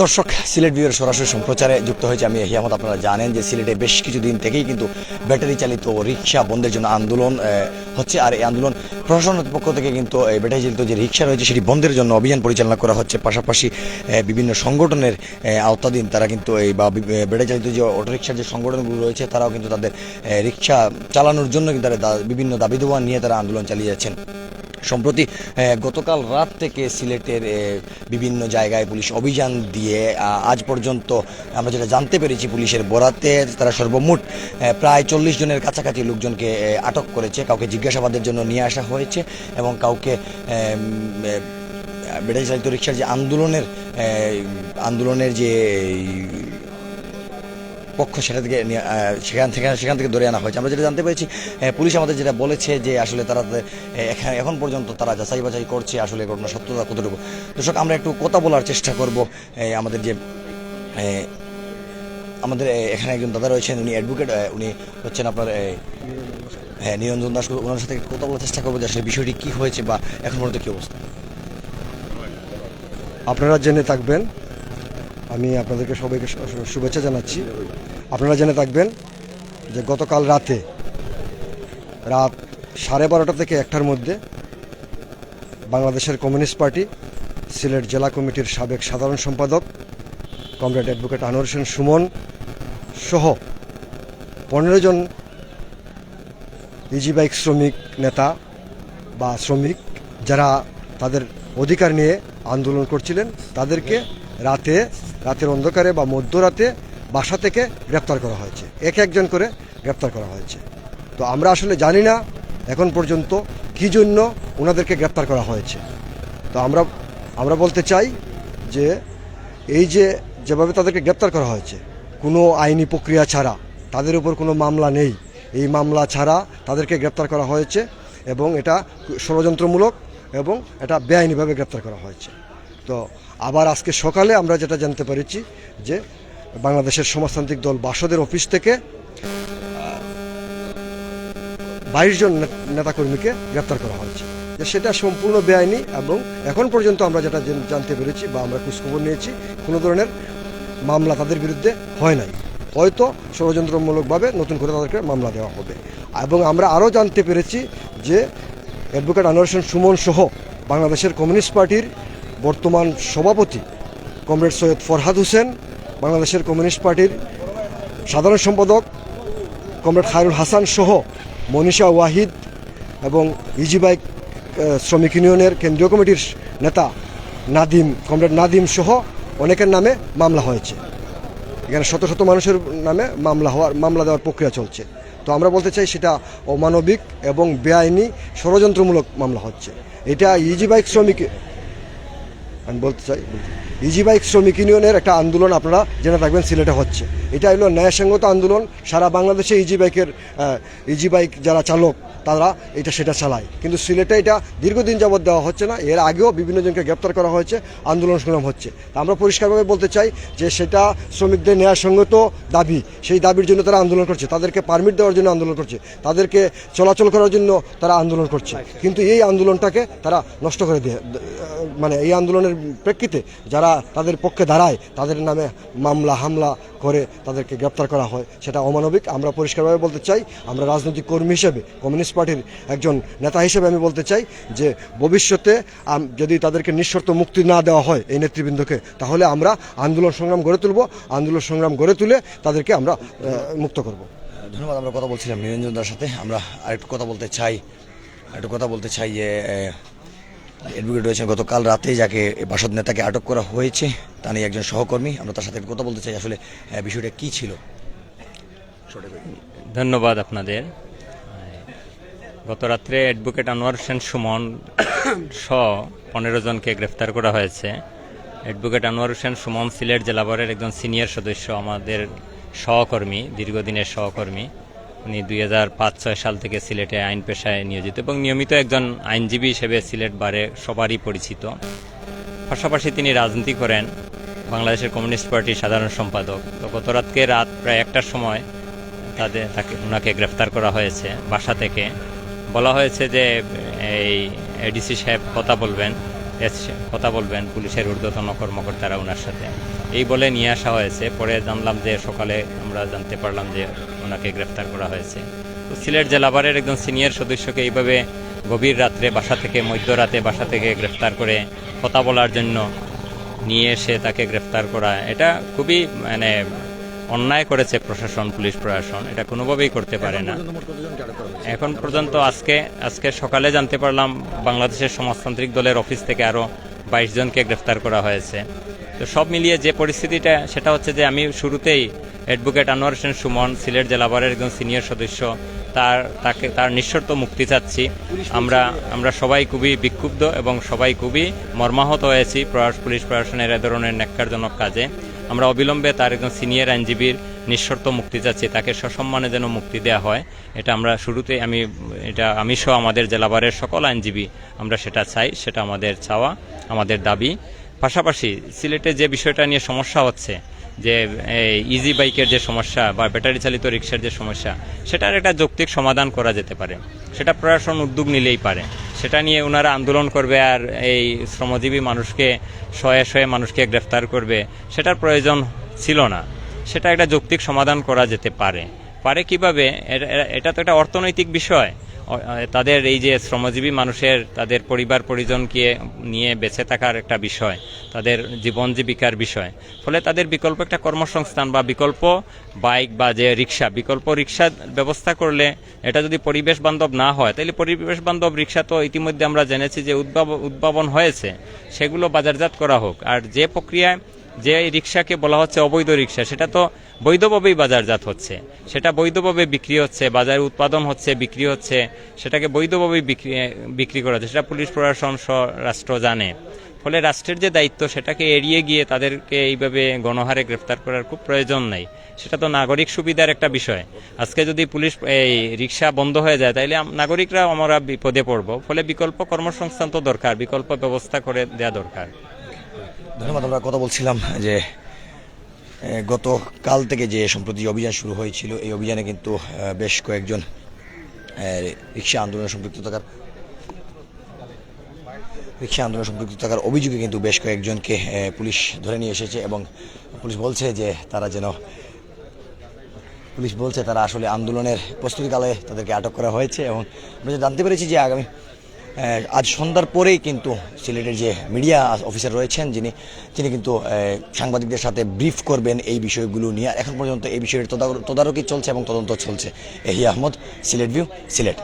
দর্শক, সিলেট বিউর সরাসরি সম্প্রচারে যুক্ত হয়েছে আমি হিয়ামত আপনারা জানেন যে সিলেটে বেশ কিছুদিন থেকেই কিন্তু ব্যাটারি চালিত রিক্সা বন্ধের জন্য আন্দোলন হচ্ছে। আর এই আন্দোলন প্রশাসনের পক্ষ থেকে কিন্তু এই ব্যাটারি চালিত যে রিক্সা রয়েছে সেটি বন্ধের জন্য অভিযান পরিচালনা করা হচ্ছে। পাশাপাশি বিভিন্ন সংগঠনের আওতাধীন তারা কিন্তু এই বা ব্যাটারি চালিত যে অটোরিক্সার যে সংগঠনগুলো রয়েছে, তারাও কিন্তু তাদের রিক্সা চালানোর জন্য কিন্তু তারা বিভিন্ন দাবি দেওয়া নিয়ে তারা আন্দোলন চালিয়ে যাচ্ছেন। সম্প্রতি গতকাল রাত থেকে সিলেটের বিভিন্ন জায়গায় পুলিশ অভিযান দিয়ে আজ পর্যন্ত আমরা যেটা জানতে পেরেছি পুলিশের বরাতে, তারা সর্বমোট প্রায় চল্লিশ জনের কাছাকাছি লোকজনকে আটক করেছে। কাউকে জিজ্ঞাসাবাদের জন্য নিয়ে আসা হয়েছে এবং কাউকে ব্যাটারি চালিত রিক্সার যে আন্দোলনের আন্দোলনের যে পক্ষ সেটা থেকে সেখান থেকে সেখান থেকে ধরে আনা হয়েছে। আমরা যেটা জানতে পেরেছি পুলিশ আমাদের যেটা বলেছে যে আসলে তারা এখন পর্যন্ত তারা যাচাই বাছাই করছে, আসলে ঘটনা সত্যতা কতটুকু। দর্শক, আমরা একটু কথা বলার চেষ্টা করব। আমাদের যে আমাদের এখানে একজন দাদা রয়েছেন, উনি অ্যাডভোকেট উনি হচ্ছেন আপনার হ্যাঁ নিরঞ্জন দাস। ওনার সাথে কথা বলার চেষ্টা করব যে আসলে বিষয়টি কী হয়েছে বা এখন পর্যন্ত কী অবস্থা। আপনারা জেনে থাকবেন, আমি আপনাদেরকে সবাইকে শুভেচ্ছা জানাচ্ছি। আপনারা জেনে থাকবেন যে গতকাল রাতে, রাত সাড়ে বারোটা থেকে একটার মধ্যে বাংলাদেশের কমিউনিস্ট পার্টি, সিলেট জেলা কমিটির সাবেক সাধারণ সম্পাদক, কমরেড অ্যাডভোকেট আনোয়ার হোসেন সুমন সহ পনেরো জন ইজি বাইক শ্রমিক নেতা বা শ্রমিক যারা তাদের অধিকার নিয়ে আন্দোলন করছিলেন, তাদেরকে রাতে, রাতের অন্ধকারে বা মধ্যরাতে বাসা থেকে গ্রেপ্তার করা হয়েছে। এক একজন করে গ্রেপ্তার করা হয়েছে। তো আমরা আসলে জানি না এখন পর্যন্ত কী জন্য ওনাদেরকে গ্রেপ্তার করা হয়েছে। তো আমরা আমরা বলতে চাই যে এই যে যেভাবে তাদেরকে গ্রেপ্তার করা হয়েছে, কোনো আইনি প্রক্রিয়া ছাড়া, তাদের উপর কোনো মামলা নেই। এই মামলা ছাড়া তাদেরকে গ্রেপ্তার করা হয়েছে এবং এটা ষড়যন্ত্রমূলক এবং এটা বেআইনিভাবে গ্রেপ্তার করা হয়েছে। তো আবার আজকে সকালে আমরা যেটা জানতে পেরেছি যে বাংলাদেশের সমাজতান্ত্রিক দল বাসদের অফিস থেকে বাইশ জন নেতাকর্মীকে গ্রেপ্তার করা হয়েছে। সেটা সম্পূর্ণ বেআইনি এবং এখন পর্যন্ত আমরা যেটা জানতে পেরেছি বা আমরা খোঁজখবর নিয়েছি, কোনো ধরনের মামলা তাদের বিরুদ্ধে হয় নাই। হয়তো ষড়যন্ত্রমূলকভাবে নতুন করে তাদেরকে মামলা দেওয়া হবে। এবং আমরা আরও জানতে পেরেছি যে অ্যাডভোকেট আনোয়ার সুমন সহ বাংলাদেশের কমিউনিস্ট পার্টির বর্তমান সভাপতি, কমরেড সৈয়দ ফরহাদ হোসেন বাংলাদেশের কমিউনিস্ট পার্টির সাধারণ সম্পাদক কমরেড খায়রুল হাসান সহ মনীষা ওয়াহিদ এবং ইজি বাইক আহ, শ্রমিক ইউনিয়নের কেন্দ্রীয় কমিটির নেতা নাদিম কমরেড নাদিম সহ অনেকের নামে মামলা হয়েছে। এখানে শত শত মানুষের নামে মামলা হওয়ার মামলা দেওয়ার প্রক্রিয়া চলছে। তো আমরা বলতে চাই সেটা অমানবিক এবং বেআইনি ষড়যন্ত্রমূলক মামলা হচ্ছে। এটা ইজি বাইক শ্রমিক আমি বলতে চাই ইজি বাইক শ্রমিক ইউনিয়নের একটা আন্দোলন আপনারা জেনে থাকবেন সিলেটে হচ্ছে। এটা হলো ন্যায়সঙ্গত আন্দোলন। সারা বাংলাদেশে ইজি বাইকের ইজি বাইক যারা চালক তারা এটা সেটা চালায়। কিন্তু সিলেটে এটা দীর্ঘদিন যাবৎ দেওয়া হচ্ছে না। এর আগেও বিভিন্ন জনকে গ্রেপ্তার করা হয়েছে, আন্দোলন সংগ্রাম হচ্ছে। আমরা পরিষ্কারভাবে বলতে চাই যে সেটা শ্রমিকদের ন্যায়সঙ্গত দাবি। সেই দাবির জন্য তারা আন্দোলন করছে। তাদেরকে পারমিট দেওয়ার জন্য আন্দোলন করছে। তাদেরকে চলাচল করার জন্য তারা আন্দোলন করছে। কিন্তু এই আন্দোলনটাকে তারা নষ্ট করে দিয়ে মানে এই আন্দোলনের প্রেক্ষিতে যারা তাদের পক্ষে দাঁড়ায়, তাদের নামে মামলা, হামলা করে তাদেরকে গ্রেপ্তার করা হয়, সেটা অমানবিক। আমরা পরিষ্কারভাবে বলতে চাই, আমরা রাজনৈতিক কর্মী হিসেবে, কমিউনিস্ট পার্টির একজন নেতা হিসেবে আমি বলতে চাই যে ভবিষ্যতে যদি তাদেরকে নিঃশর্ত মুক্তি না দেওয়া হয় এই নেতৃবৃন্দকে তাহলে আমরা আন্দোলন সংগ্রাম গড়ে তুলব। আন্দোলন সংগ্রাম গড়ে তুলে তাদেরকে আমরা মুক্ত করব। ধন্যবাদ আমরা কথা বলছিলাম নিরঞ্জন দার সাথে। আমরা আরেকটু কথা বলতে চাই একটু কথা বলতে চাই যে অ্যাডভোকেট রয়েছেন। গতকাল রাতে যাকে বাসদ নেতাকে আটক করা হয়েছে তা নিয়ে একজন সহকর্মী। আমরা তার সাথে একটু কথা বলতে চাই। আসলে বিষয়টা কি ছিল? ধন্যবাদ আপনাদের। গত রাত্রে অ্যাডভোকেট আনোয়ার হোসেন সুমন সহ পনেরো জনকে গ্রেফতার করা হয়েছে। অ্যাডভোকেট আনোয়ার হোসেন সুমন সিলেট জেলা বোর্ডের একজন সিনিয়র সদস্য, আমাদের সহকর্মী, দীর্ঘদিনের সহকর্মী। উনি দুই হাজার পাঁচ ছয় সাল থেকে সিলেটে আইন পেশায় নিয়োজিত এবং নিয়মিত একজন আইনজীবী হিসেবে সিলেট বারে সবারই পরিচিত। পাশাপাশি তিনি রাজনীতি করেন, বাংলাদেশের কমিউনিস্ট পার্টির সাধারণ সম্পাদক। তো গত রাতকে রাত প্রায় একটার সময় তাদের তাকে ওনাকে গ্রেফতার করা হয়েছে বাসা থেকে। বলা হয়েছে যে, এই এডিসি সাহেব কথা বলবেন কথা বলবেন, পুলিশের ঊর্ধ্বতন কর্মকর্তারা ওনার সাথে। এই বলে নিয়ে আসা হয়েছে, পরে জানলাম যে সকালে আমরা জানতে পারলাম যে ওনাকে গ্রেফতার করা হয়েছে। সিলেট জেলাবারের একজন সিনিয়র সদস্যকে এইভাবে গভীর রাত্রে বাসা থেকে, মধ্যরাতে বাসা থেকে গ্রেফতার করে কথা বলার জন্য নিয়ে এসে তাকে গ্রেফতার করা, এটা খুবই মানে অন্যায় করেছে প্রশাসন, পুলিশ প্রশাসন, এটা কোনোভাবেই করতে পারে না। এখন পর্যন্ত আজকে আজকে সকালে জানতে পারলাম বাংলাদেশের সমাজতান্ত্রিক দলের অফিস থেকে আরও বাইশ জনকে গ্রেফতার করা হয়েছে। তো সব মিলিয়ে যে পরিস্থিতিটা, সেটা হচ্ছে যে আমি শুরুতেই অ্যাডভোকেট আনোয়ার হোসেন সুমন, সিলেট জেলাবারের একজন সিনিয়র সদস্য, তার, তাকে, তার নিঃশর্ত মুক্তি চাচ্ছি। আমরা আমরা সবাই খুবই বিক্ষুব্ধ এবং সবাই খুবই মর্মাহত হয়েছি প্রয়াস, পুলিশ প্রশাসনের এ ধরনের ন্যাক্কারজনক কাজে। আমরা অবিলম্বে তার একজন সিনিয়র আইনজীবীর নিঃশর্ত মুক্তি চাচ্ছি, তাকে সসম্মানে যেন মুক্তি দেওয়া হয়। এটা আমরা শুরুতে আমি, এটা আমি সহ আমাদের জেলাবারের সকল আইনজীবী আমরা সেটা চাই, সেটা আমাদের চাওয়া, আমাদের দাবি। পাশাপাশি সিলেটে যে বিষয়টা নিয়ে সমস্যা হচ্ছে, যে ইজি বাইকের যে সমস্যা বা ব্যাটারি চালিত রিক্সার যে সমস্যা, সেটার একটা যৌক্তিক সমাধান করা যেতে পারে। সেটা প্রশাসন উদ্যোগ নিলেই পারে। সেটা নিয়ে ওনারা আন্দোলন করবে আর এই শ্রমজীবী মানুষকে, শয়ে শয়ে মানুষকে গ্রেফতার করবে, সেটার প্রয়োজন ছিল না। সেটা একটা যৌক্তিক সমাধান করা যেতে পারে। পারে কীভাবে? এটা তো একটা অর্থনৈতিক বিষয়। তাদের এই যে শ্রমজীবী মানুষের, তাদের পরিবার পরিজনকে নিয়ে বেঁচে থাকার একটা বিষয়, তাদের জীবন জীবিকার বিষয়। ফলে তাদের বিকল্প একটা কর্মসংস্থান বা বিকল্প বাইক বা যে রিক্সা, বিকল্প রিক্সা ব্যবস্থা করলে এটা যদি পরিবেশ বান্ধব না হয় তাহলে পরিবেশ বান্ধব রিক্সা তো ইতিমধ্যে আমরা জেনেছি যে উদ্ভাব- উদ্ভাবন হয়েছে, সেগুলো বাজারজাত করা হোক। আর যে প্রক্রিয়ায় যে রিক্সাকে বলা হচ্ছে অবৈধ রিক্সা, সেটা তো বৈধভাবেই বাজারজাত হচ্ছে। সেটা বৈধভাবে বিক্রি হচ্ছে, বাজারে উৎপাদন হচ্ছে, বিক্রি হচ্ছে, সেটাকে বৈধভাবেই বিক্রি বিক্রি করা হচ্ছে। সেটা পুলিশ, প্রশাসন রাষ্ট্র জানে। ফলে রাষ্ট্রের যে দায়িত্ব, সেটাকে এড়িয়ে গিয়ে তাদেরকে এইভাবে গণহারে গ্রেফতার করার খুব প্রয়োজন নাই। সেটা তো নাগরিক সুবিধার একটা বিষয়। আজকে যদি পুলিশ, এই রিক্সা বন্ধ হয়ে যায় তাহলে নাগরিকরা আমরা বিপদে পড়ব। ফলে বিকল্প কর্মসংস্থান তো দরকার, বিকল্প ব্যবস্থা করে দেওয়া দরকার। ধন্যবাদ, আমরা কথা বলছিলাম যে এ, গতকাল থেকে যে সম্প্রতি অভিযান শুরু হয়েছিল এই অভিযানে কিন্তু বেশ কয়েকজন রিক্সা আন্দোলনে সম্পৃক্ত থাকার রিক্সা আন্দোলনে সম্পৃক্ত থাকার অভিযোগে কিন্তু বেশ কয়েকজনকে পুলিশ ধরে নিয়ে এসেছে এবং পুলিশ বলছে যে তারা যেন পুলিশ বলছে তারা আসলে আন্দোলনের প্রস্তুতিকালে তাদেরকে আটক করা হয়েছে এবং আমরা জানতে পেরেছি যে আগামী আজ সন্ধ্যার পরেই কিন্তু সিলেটের যে মিডিয়া অফিসার রয়েছেন, যিনি, তিনি কিন্তু সাংবাদিকদের সাথে ব্রিফ করবেন এই বিষয়গুলো নিয়ে। এখন পর্যন্ত এই বিষয়ের তদারকি চলছে এবং তদন্ত চলছে। এহি আহমদ, সিলেট ভিউ, সিলেট।